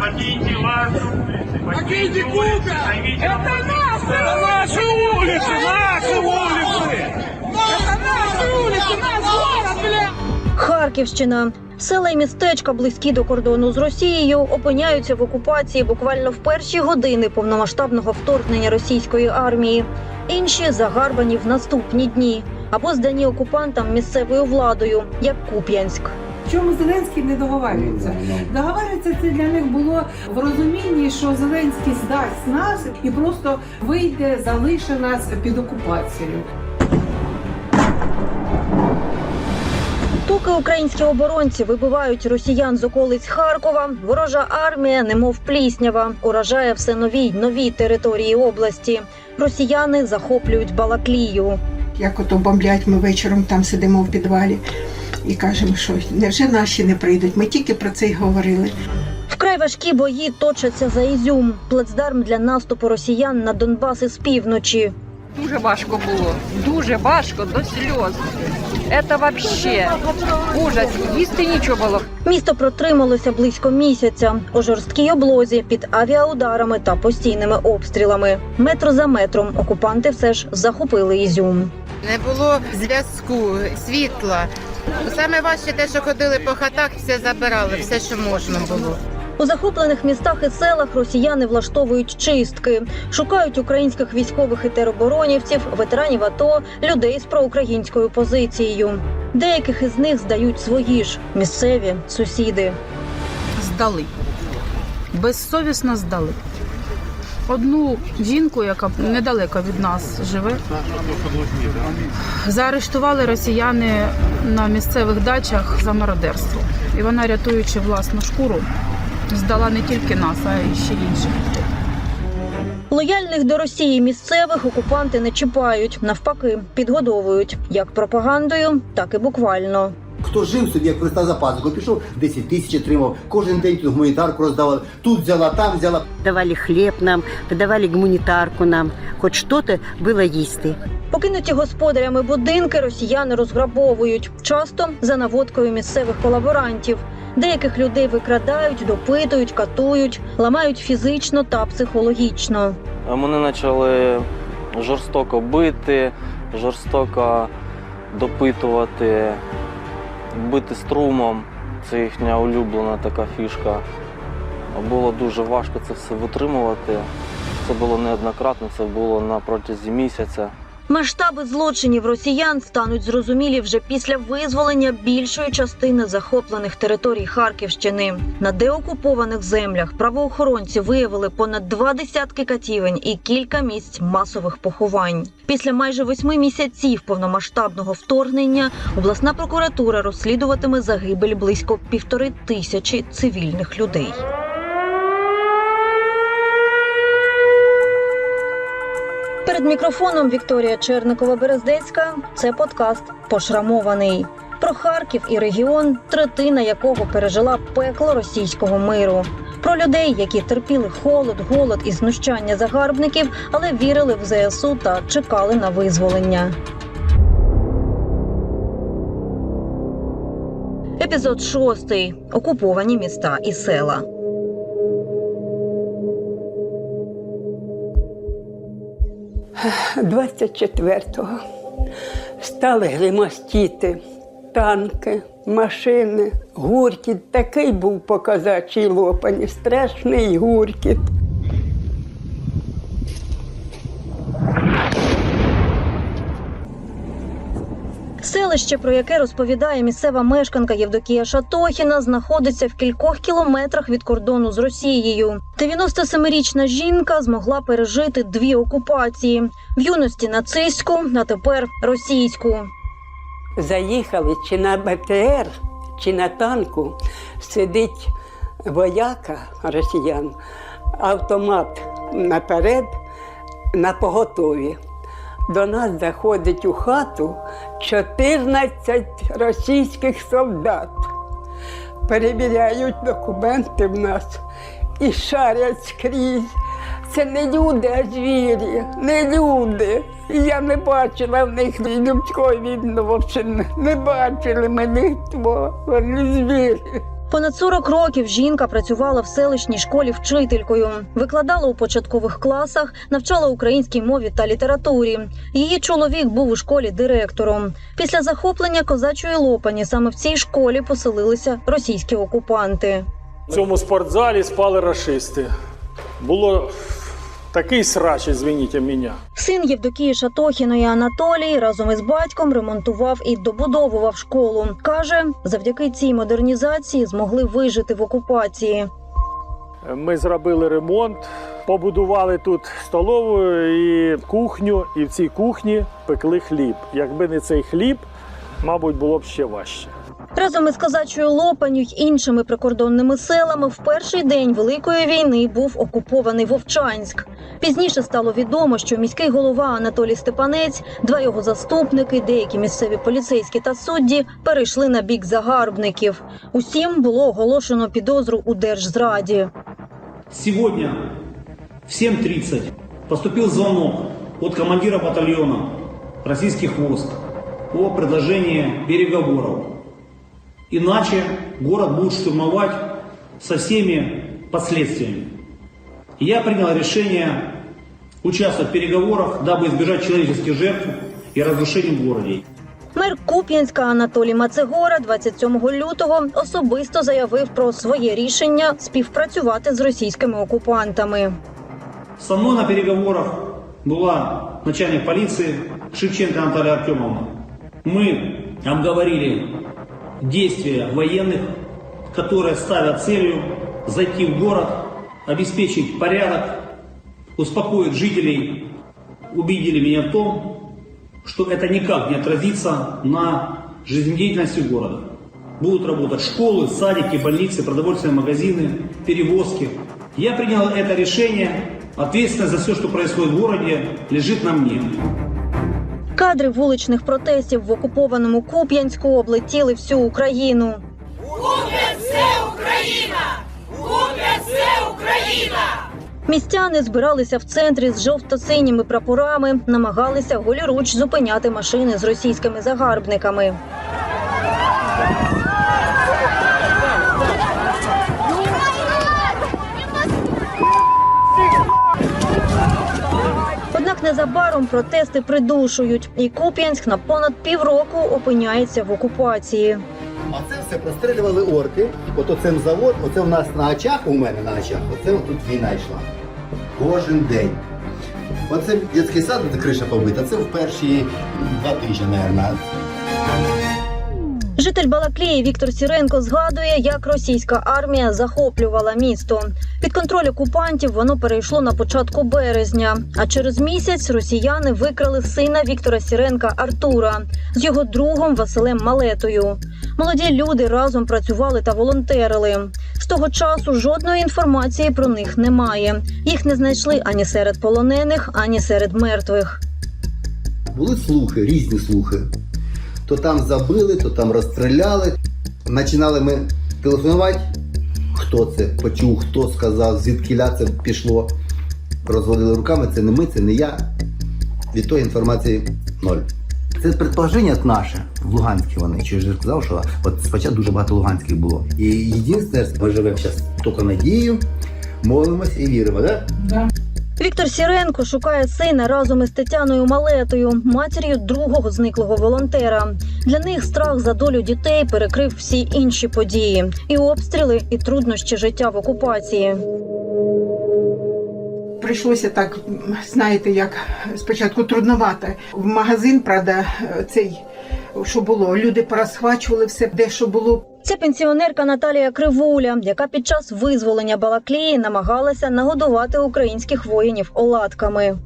покиньте вашу улицу. Покиньте улицу. Займите Это наши! наши улицы, наши улицы. Это наши улицы, наш город, бля! Харківщина. Села і містечка, близькі до кордону з Росією, опиняються в окупації буквально в перші години повномасштабного вторгнення російської армії. Інші загарбані в наступні дні або здані окупантам місцевою владою, як Куп'янськ. Чому Зеленський не договарюється? Договарюється це для них було в розумінні, що Зеленський здасть нас і просто вийде, залишить нас під окупацією. Поки українські оборонці вибивають росіян з околиць Харкова, ворожа армія, немов пліснява, уражає все нові й нові території області. Росіяни захоплюють Балаклію. Як ото бомблять, ми вечором там сидимо в підвалі і кажемо, що невже наші не прийдуть? Ми тільки про це й говорили. Вкрай важкі бої точаться за Ізюм, плацдарм для наступу росіян на Донбас із півночі. Дуже важко було. Дуже важко до сльоз. Це вообще ужас. Їсти нічого було. Місто протрималося близько місяця у жорсткій облозі під авіаударами та постійними обстрілами. Метро за метром окупанти все ж захопили Ізюм. Не було зв'язку, світла. Саме важче те, що ходили по хатах, все забирали, все, що можна було. У захоплених містах і селах росіяни влаштовують чистки, шукають українських військових і тероборонівців, ветеранів АТО, людей з проукраїнською позицією. Деяких із них здають свої ж місцеві сусіди. здали. Безсовісно здали. Одну жінку, яка недалеко від нас живе, заарештували росіяни на місцевих дачах за мародерство. І вона, рятуючи власну шкуру, здала не тільки нас, а й ще інших. Лояльних до Росії місцевих окупанти не чіпають, навпаки, підгодовують як пропагандою, так і буквально. Хто жив собі, як Христа за пазуху, пішов 10 тисяч отримав, кожен день тут гуманітарку роздавали, тут взяла, там взяла. давали хліб нам, подавали гуманітарку нам, хоч щось було їсти. Покинуті господарями будинки росіяни розграбовують, часто за наводкою місцевих колаборантів. Деяких людей викрадають, допитують, катують, ламають фізично та психологічно. Мене почали жорстоко бити, жорстоко допитувати, бити струмом. Це їхня улюблена така фішка. Було дуже важко це все витримувати. Це було неоднократно, це було на протязі місяця. Масштаби злочинів росіян стануть зрозумілі вже після визволення більшої частини захоплених територій Харківщини. На деокупованих землях правоохоронці виявили понад два десятки катівень і кілька місць масових поховань. Після майже восьми місяців повномасштабного вторгнення обласна прокуратура розслідуватиме загибель близько півтори тисячі цивільних людей. Перед мікрофоном Вікторія Черникова Берездецька. Це подкаст Пошрамований. Про Харків і регіон, третина якого пережила пекло російського миру. Про людей, які терпіли холод, голод і знущання загарбників, але вірили в ЗСУ та чекали на визволення. Епізод шостий. Окуповані міста і села. – 24-го стали гримостіти танки, машини, гуркіт. Такий був показачий лопані, страшний гуркіт. Селище, про яке розповідає місцева мешканка Євдокія Шатохіна, знаходиться в кількох кілометрах від кордону з Росією. 97-річна жінка змогла пережити дві окупації в юності нацистську, а тепер російську. Заїхали чи на БТР, чи на танку сидить вояка росіян, автомат наперед на поготові. До нас заходить у хату 14 російських солдат. Перевіряють документи в нас і шарять скрізь. Це не люди, а звірі, не люди. Я не бачила в них людської відношення. Не бачили ми ніхто, вони звірі. Понад 40 років жінка працювала в селищній школі вчителькою, викладала у початкових класах, навчала українській мові та літературі. Її чоловік був у школі директором. Після захоплення козачої лопані саме в цій школі поселилися російські окупанти. В цьому спортзалі спали рашисти. Було такий срач, извините мене. Син Євдокії Шатохіної Анатолій разом із батьком ремонтував і добудовував школу. каже, завдяки цій модернізації змогли вижити в окупації. Ми зробили ремонт, побудували тут столову і кухню, і в цій кухні пекли хліб. Якби не цей хліб, мабуть, було б ще важче. Разом із козачою Лопаню й іншими прикордонними селами в перший день великої війни був окупований Вовчанськ. Пізніше стало відомо, що міський голова Анатолій Степанець, два його заступники, деякі місцеві поліцейські та судді перейшли на бік загарбників. Усім було оголошено підозру у держзраді. Сегодня в 7.30 поступил звонок от командира батальона российских войск о предложении переговоров. Иначе город будут штурмовать со всеми последствиями. И Я принял решение участвовать в переговорах, дабы избежать человеческих жертв и разрушений в городе. Мер Куп'янська Анатолій Мацегора 27 лютого особисто заявив про своє рішення співпрацювати з російськими окупантами. Со мной на переговорах была начальник полиции Шевченко Наталья Артемовна. Мы обговорили действия военных, которые ставят целью зайти в город, обеспечить порядок, успокоить жителей. Убедили меня в том, что это никак не отразится на жизнедеятельности города. Будут работать школы, садики, больницы, продовольственные магазины, перевозки. Я принял это решение. Ответственность за все, что происходит в городе, лежит на мне. Кадри вуличних протестів в окупованому Куп'янську облетіли всю Україну. Містяни збиралися в центрі з жовто-синіми прапорами, намагалися голіруч зупиняти машини з російськими загарбниками. Однак незабаром протести придушують, і Куп'янськ на понад півроку опиняється в окупації. А це все прострілювали орки. Ото цим завод, оце в нас на очах, у мене на очах, оце тут війна йшла. Кожен день. Оце дитячий сад, де криша побита, це в перші два тижні, мабуть. Житель Балаклії Віктор Сіренко згадує, як російська армія захоплювала місто. Під контроль окупантів воно перейшло на початку березня. А через місяць росіяни викрали сина Віктора Сіренка Артура з його другом Василем Малетою. Молоді люди разом працювали та волонтерили. З того часу жодної інформації про них немає. Їх не знайшли ані серед полонених, ані серед мертвих. Були слухи, різні слухи. То там забили, то там розстріляли. Починали ми телефонувати. Хто це почув, хто сказав, звідки це пішло. Розводили руками, це не ми, це не я. Від тої інформації ноль. Це предположення наше в Луганській вони. Чи ж сказав, що от спочатку дуже багато луганських було. І єдине, ми живемо зараз тільки надією, молимося і віримо, так? Віктор Сіренко шукає сина разом із Тетяною Малетою, матір'ю другого зниклого волонтера. Для них страх за долю дітей перекрив всі інші події: і обстріли, і труднощі життя в окупації. Прийшлося так, знаєте, як спочатку трудновато. В магазин, правда, цей, що було, люди порозхвачували все, де що було. Це пенсіонерка Наталія Кривуля, яка під час визволення Балаклії намагалася нагодувати українських воїнів оладками.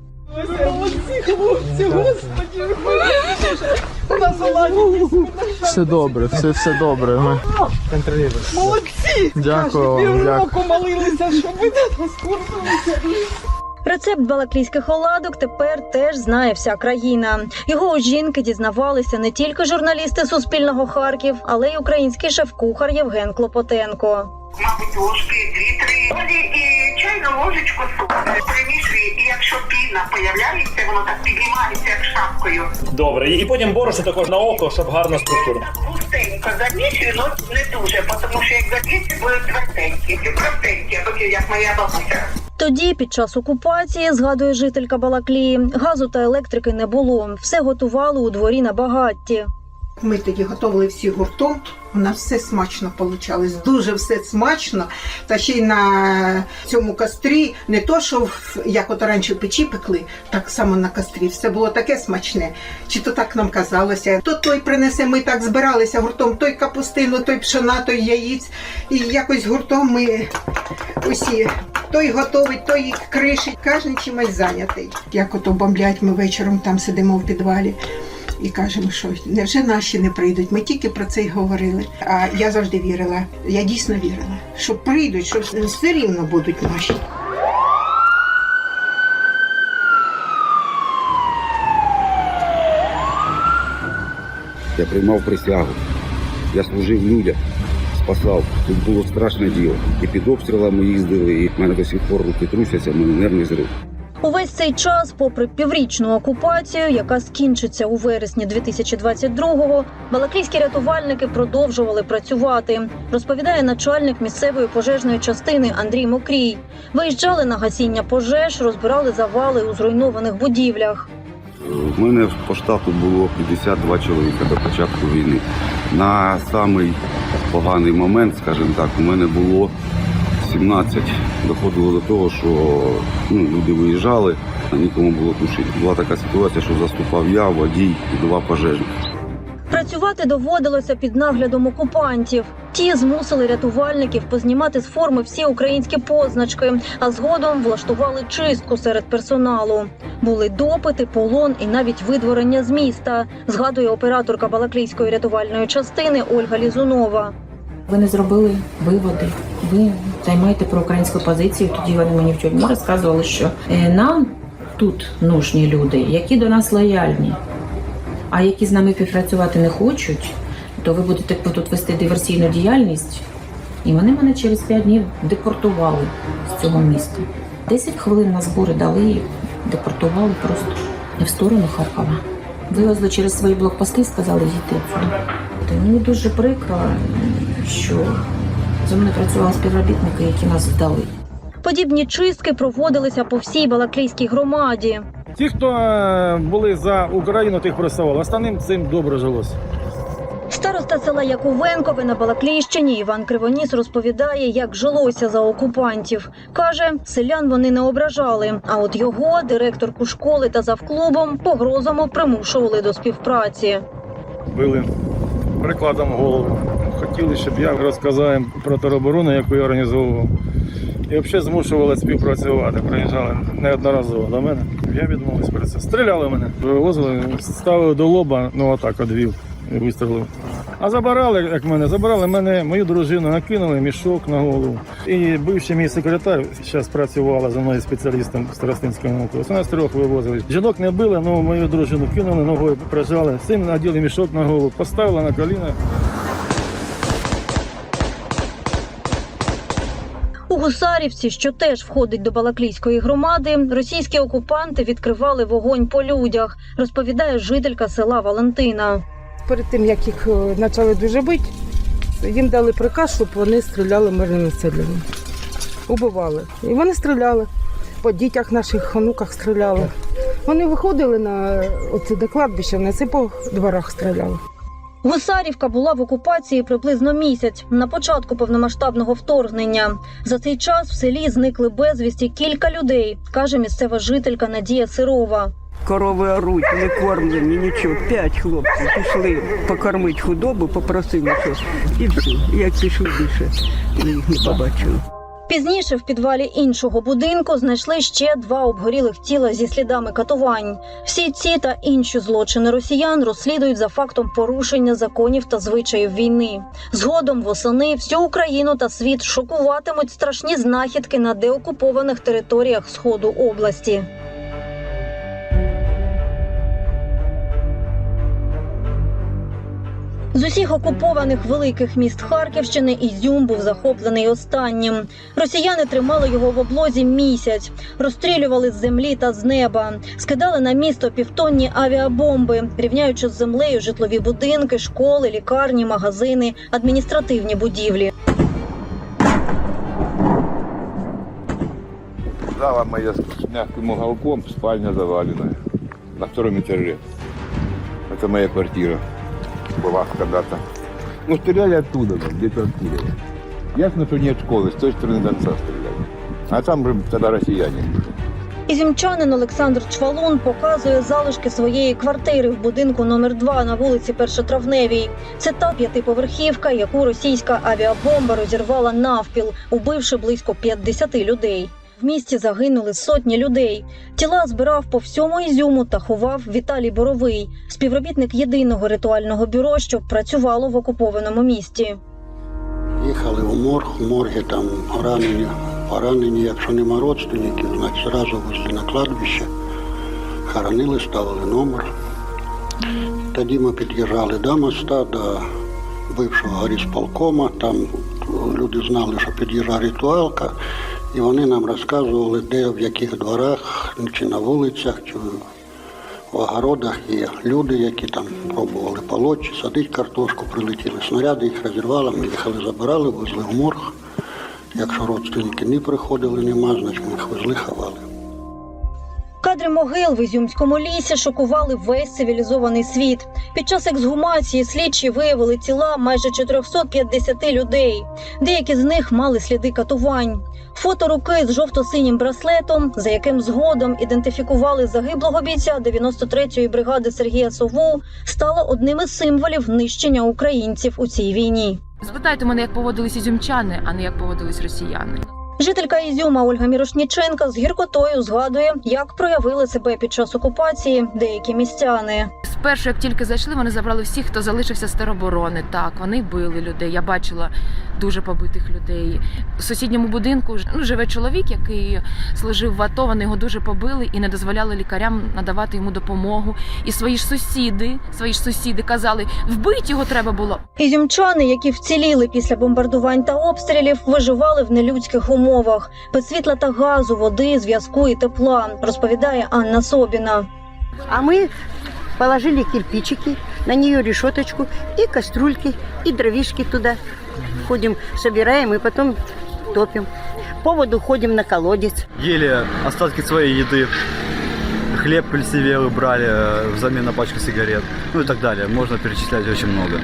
Все добре, все, все добре. Ми... Молодці! Дякую вам, Півроку молилися, щоб ви нас повернулися. Рецепт балаклійських оладок тепер теж знає вся країна. Його у жінки дізнавалися не тільки журналісти Суспільного Харків, але й український шеф-кухар Євген Клопотенко. Мабуть, ложки дві-три. Чайну ложечку солі, примішує, і якщо піна появляється, воно так піднімається як шапкою. Добре, і потім борошно також на око, щоб гарна структура. Густенько замішую, ну не дуже, тому що як замісю, будуть тверденькі, простенькі, або як моя бабуся. Тоді, під час окупації, згадує жителька Балаклії, газу та електрики не було. Все готували у дворі на багатті. Ми тоді готували всі гуртом. У нас все смачно вийшло. Дуже все смачно. Та ще й на цьому кострі не то, що як от раніше в печі пекли, так само на кострі. Все було таке смачне. Чи то так нам казалося? То той принесе, ми так збиралися гуртом, той капустину, той пшена, той яїць. І якось гуртом ми усі. Той готовить, той кришить, кожен чимось зайнятий. Як ото бомблять, ми вечором там сидимо в підвалі і кажемо, що невже наші не прийдуть? Ми тільки про це й говорили. А я завжди вірила. Я дійсно вірила, що прийдуть, що все рівно будуть наші. Я приймав присягу. Я служив людям, спасав. Тут було страшне діло. І під обстрілами їздили, і в мене до сих пор руки трусяться, мене нервний зрив. Увесь цей час, попри піврічну окупацію, яка скінчиться у вересні 2022-го, балаклійські рятувальники продовжували працювати. Розповідає начальник місцевої пожежної частини Андрій Мокрій. Виїжджали на гасіння пожеж, розбирали завали у зруйнованих будівлях. В мене по штату було 52 чоловіка до початку війни. На самий поганий момент, скажімо так, у мене було 17. Доходило до того, що ну, люди виїжджали, а нікому було тушити. Була така ситуація, що заступав я, водій і два пожежники. Працювати доводилося під наглядом окупантів. Ті змусили рятувальників познімати з форми всі українські позначки, а згодом влаштували чистку серед персоналу. Були допити, полон і навіть видворення з міста. Згадує операторка Балаклійської рятувальної частини Ольга Лізунова. Ви не зробили виводи. Ви займаєте проукраїнську позицію. Тоді вони мені в тюрмі розказували, що е, нам тут нужні люди, які до нас лояльні, а які з нами співпрацювати не хочуть, то ви будете тут вести диверсійну діяльність. І вони мене через п'ять днів депортували з цього міста. Десять хвилин на збори дали і депортували просто в сторону Харкова. Вивезли через свої блокпости і сказали сюди. Мені дуже прикро, що за мною працювали співробітники, які нас вдали. Подібні чистки проводилися по всій Балаклійській громаді. Ті, хто е, були за Україну, тих просували. Останнім цим добре жилося. Староста села Яковенкове на Балаклійщині Іван Кривоніс розповідає, як жилося за окупантів. Каже, селян вони не ображали. А от його, директорку школи та завклубом, погрозами примушували до співпраці. Били прикладом голову. Хотіли, щоб я розказав про тероборону, яку я організовував. І взагалі змушували співпрацювати. Приїжджали неодноразово до мене. Я відмовився про це. Стріляли мене, вивозили, ставили до лоба, ну отак одвів і вистрілив. А забирали, як мене, забирали мене, мою дружину, накинули мішок на голову. І бивший мій секретар зараз працювала за мною спеціалістом в Старостинському округу. Нас трьох вивозили. Жінок не били, але мою дружину кинули, ногою прижали. Син наділи мішок на голову, поставили на коліна. Гусарівці, що теж входить до Балаклійської громади, російські окупанти відкривали вогонь по людях, розповідає жителька села Валентина. Перед тим як їх е, почали дуже бити, їм дали приказ, щоб вони стріляли мирним населенням. Убивали. І вони стріляли. По дітях наших онуках стріляли. Вони виходили на оце до кладбища, це по дворах стріляли. Гусарівка була в окупації приблизно місяць на початку повномасштабного вторгнення. За цей час в селі зникли безвісті кілька людей, каже місцева жителька Надія Сирова. Корови оруть, не кормлені, нічого. П'ять хлопців пішли покормити худобу, попросили щось. І все. Як пішли більше, їх не побачили. Пізніше в підвалі іншого будинку знайшли ще два обгорілих тіла зі слідами катувань. Всі ці та інші злочини росіян розслідують за фактом порушення законів та звичаїв війни. Згодом восени всю Україну та світ шокуватимуть страшні знахідки на деокупованих територіях сходу області. З усіх окупованих великих міст Харківщини Ізюм був захоплений останнім. Росіяни тримали його в облозі місяць, розстрілювали з землі та з неба, скидали на місто півтонні авіабомби, рівняючи з землею житлові будинки, школи, лікарні, магазини, адміністративні будівлі. Зала моя с мягким уголком, спальня завалена. На втором этаже. Это моя квартира Была когда-то. Ну, стреляли оттуда, да, где-то оттуда. Ясно, что нет школы, с той стороны Донца стреляли. А там же тогда россияне. Ізюмчанин Олександр Чвалун показує залишки своєї квартири в будинку номер 2 на вулиці Першотравневій. Це та п'ятиповерхівка, яку російська авіабомба розірвала навпіл, убивши близько 50 людей. В місті загинули сотні людей. Тіла збирав по всьому Ізюму та ховав Віталій Боровий, співробітник єдиного ритуального бюро, що працювало в окупованому місті. Їхали в морг, у моргі там ранені, поранені, якщо нема родственників, значить зразу везли на кладбище, хоронили, ставили номер. Тоді ми під'їжджали до моста, до бившого горісполкома, там люди знали, що під'їжджає ритуалка, і вони нам розказували, де, в яких дворах, чи на вулицях, чи в огородах є люди, які там пробували полоть, садити картошку, прилетіли снаряди, їх розірвали, ми їхали, забирали, везли в морг. Якщо родственники не приходили, нема, значить ми їх везли, ховали. Кадри могил в Ізюмському лісі шокували весь цивілізований світ. Під час ексгумації слідчі виявили тіла майже 450 людей. Деякі з них мали сліди катувань. Фото руки з жовто-синім браслетом, за яким згодом ідентифікували загиблого бійця 93-ї бригади Сергія Сову, стало одним із символів нищення українців у цій війні. Спитайте мене, як поводились ізюмчани, а не як поводились росіяни. Жителька Ізюма Ольга Мірошніченка з гіркотою згадує, як проявили себе під час окупації деякі містяни. Спершу, як тільки зайшли, вони забрали всіх, хто залишився з тероборони. Так, вони били людей. Я бачила дуже побитих людей. У сусідньому будинку ну, живе чоловік, який служив в АТО. Вони його дуже побили і не дозволяли лікарям надавати йому допомогу. І свої ж сусіди, свої ж сусіди казали, вбити його треба було. Ізюмчани, які вціліли після бомбардувань та обстрілів, виживали в нелюдських умовах без світла та газу, води, зв'язку і тепла, розповідає Анна Собіна. А мы положили кирпичики, на нее решеточку и кастрюльки, и дровишки туда. Ходим, собираем и потом топим. По воду ходим на колодец. Ели остатки своей еды. Хлеб плесевелый брали э, взамен на пачку сигарет. Ну и так далее. Можно перечислять очень много.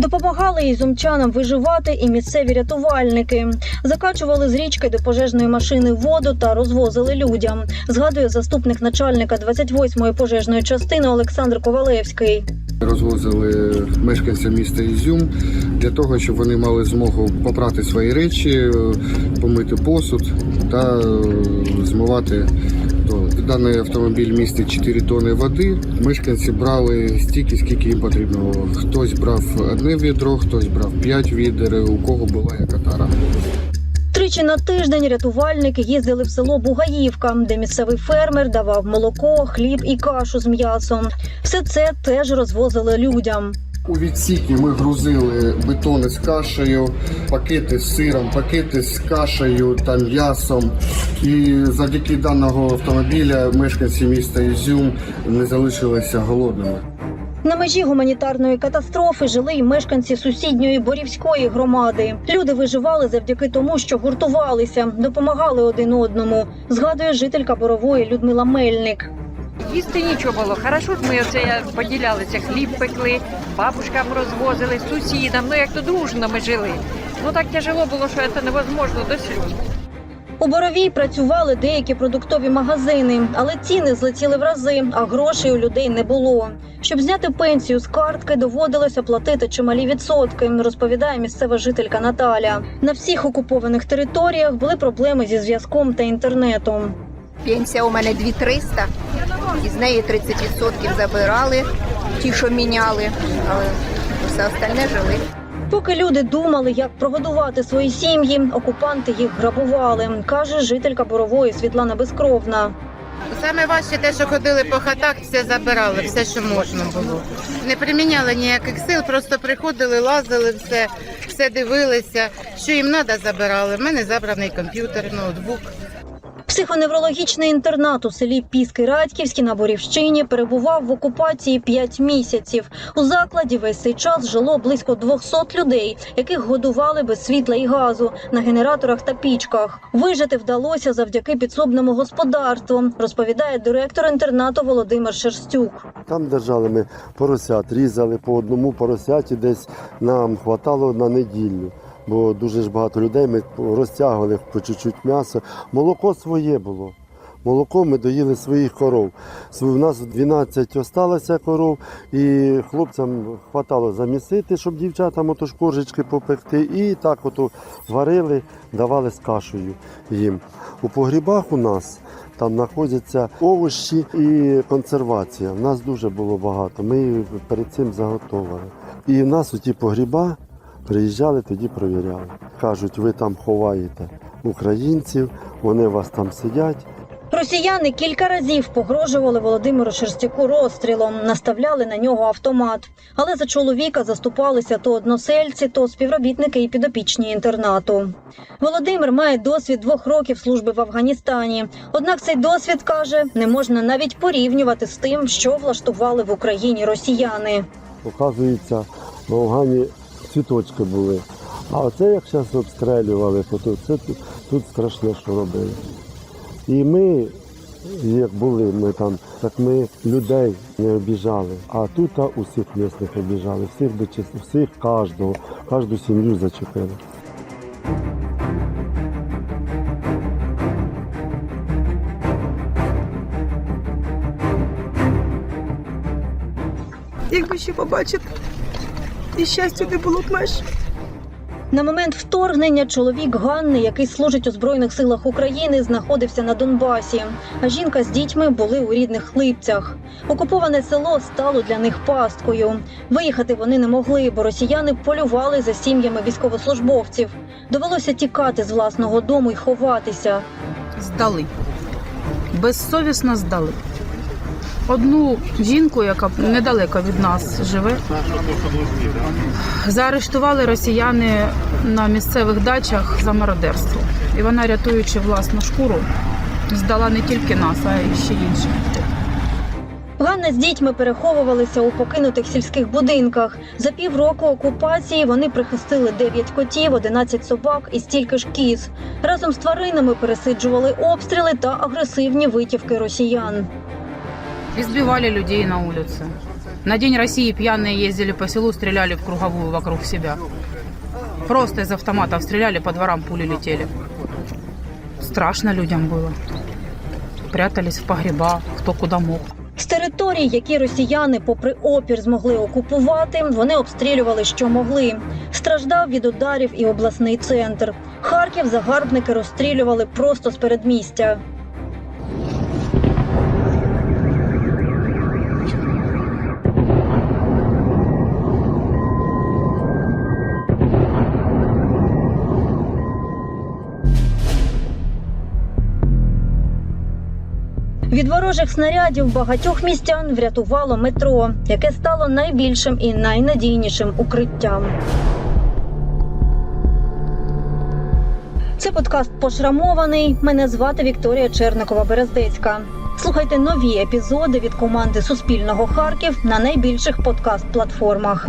Допомагали ізюмчанам виживати і місцеві рятувальники. Закачували з річки до пожежної машини воду та розвозили людям. Згадує заступник начальника 28-ї пожежної частини Олександр Ковалевський. Розвозили мешканцям міста Ізюм для того, щоб вони мали змогу попрати свої речі, помити посуд та е, змивати. Даний автомобіль містить 4 тони води. Мешканці брали стільки, скільки їм потрібно. було. Хтось брав одне відро, хтось брав 5 відер, у кого була яка тара. Тричі на тиждень рятувальники їздили в село Бугаївка, де місцевий фермер давав молоко, хліб і кашу з м'ясом. Все це теж розвозили людям. У відсіки ми грузили бетони з кашею, пакети з сиром, пакети з кашею та м'ясом. І завдяки даного автомобіля мешканці міста Ізюм не залишилися голодними. На межі гуманітарної катастрофи жили й мешканці сусідньої Борівської громади. Люди виживали завдяки тому, що гуртувалися, допомагали один одному. Згадує жителька Борової Людмила Мельник. Їсти нічого було. Хорошо ж ми оце поділялися, хліб пекли, бабушкам розвозили, сусідам. Ну як то дружно ми жили. Ну так тяжело було, що це невозможно до сльоз. У Боровій працювали деякі продуктові магазини, але ціни злетіли в рази, а грошей у людей не було. Щоб зняти пенсію з картки, доводилося платити чималі відсотки, розповідає місцева жителька Наталя. На всіх окупованих територіях були проблеми зі зв'язком та інтернетом. Пенсія у мене 2300, із неї 30% забирали, ті, що міняли, але все остальне жили. Поки люди думали, як прогодувати свої сім'ї, окупанти їх грабували, каже жителька Борової Світлана Безкровна. Саме важче те, що ходили по хатах, все забирали, все, що можна було. Не приміняли ніяких сил, просто приходили, лазили, все, все дивилися. Що їм треба, забирали. У мене забраний комп'ютер, ноутбук. Психоневрологічний інтернат у селі Піски Радьківські на Борівщині перебував в окупації 5 місяців. У закладі весь цей час жило близько 200 людей, яких годували без світла і газу на генераторах та пічках. Вижити вдалося завдяки підсобному господарству, розповідає директор інтернату Володимир Шерстюк. Там держали ми поросят, різали по одному поросяті, десь нам хватало на неділю. Бо дуже ж багато людей ми розтягували по чуть-чуть м'ясо. Молоко своє було. Молоко ми доїли своїх коров. У нас 12 осталося коров, і хлопцям хватало замісити, щоб дівчатам ото коржечки попекти. І так ото варили, давали з кашею їм. У погрібах у нас там знаходяться овочі і консервація. У нас дуже було багато. Ми перед цим заготовили. І в нас у ті погріба приїжджали, тоді провіряли. Кажуть, ви там ховаєте українців, вони у вас там сидять. Росіяни кілька разів погрожували Володимиру Шерстяку розстрілом, наставляли на нього автомат. Але за чоловіка заступалися то односельці, то співробітники і підопічні інтернату. Володимир має досвід двох років служби в Афганістані. Однак цей досвід каже, не можна навіть порівнювати з тим, що влаштували в Україні росіяни. Оказується, в Афгані цвіточки були. А оце як зараз обстрелювали, то це, тут, тут страшне, що робили. І ми, як були ми там, так ми людей не обіжали. А тут а, усіх місних обіжали, всіх до чис- всіх, кожного, кожну сім'ю зачепили. Якби ще побачити, і щастя не було б меж. На момент вторгнення чоловік Ганни, який служить у збройних силах України, знаходився на Донбасі. А жінка з дітьми були у рідних хлипцях. Окуповане село стало для них пасткою. Виїхати вони не могли, бо росіяни полювали за сім'ями військовослужбовців. Довелося тікати з власного дому і ховатися. Здали. Безсовісно здали. Одну жінку, яка недалеко від нас живе, заарештували росіяни на місцевих дачах за мародерство. І вона, рятуючи власну шкуру, здала не тільки нас, а й ще інших. Ганна з дітьми переховувалися у покинутих сільських будинках. За півроку окупації вони прихистили 9 котів, 11 собак і стільки ж кіз. Разом з тваринами пересиджували обстріли та агресивні витівки росіян. Избивали людей на улице. На День России пьяные ездили по селу, стреляли в круговую вокруг себя. Просто из автоматов стреляли, по дворам пули летели. Страшно людям было. Прятались в погреба, кто куда мог. З територій, які росіяни, попри опір, змогли окупувати, вони обстрілювали, що могли. Страждав від ударів і обласний центр. Харків загарбники розстрілювали просто з передмістя. Ворожих снарядів багатьох містян врятувало метро, яке стало найбільшим і найнадійнішим укриттям. Це подкаст пошрамований. Мене звати Вікторія Черникова Берездецька. Слухайте нові епізоди від команди Суспільного Харків на найбільших подкаст-платформах.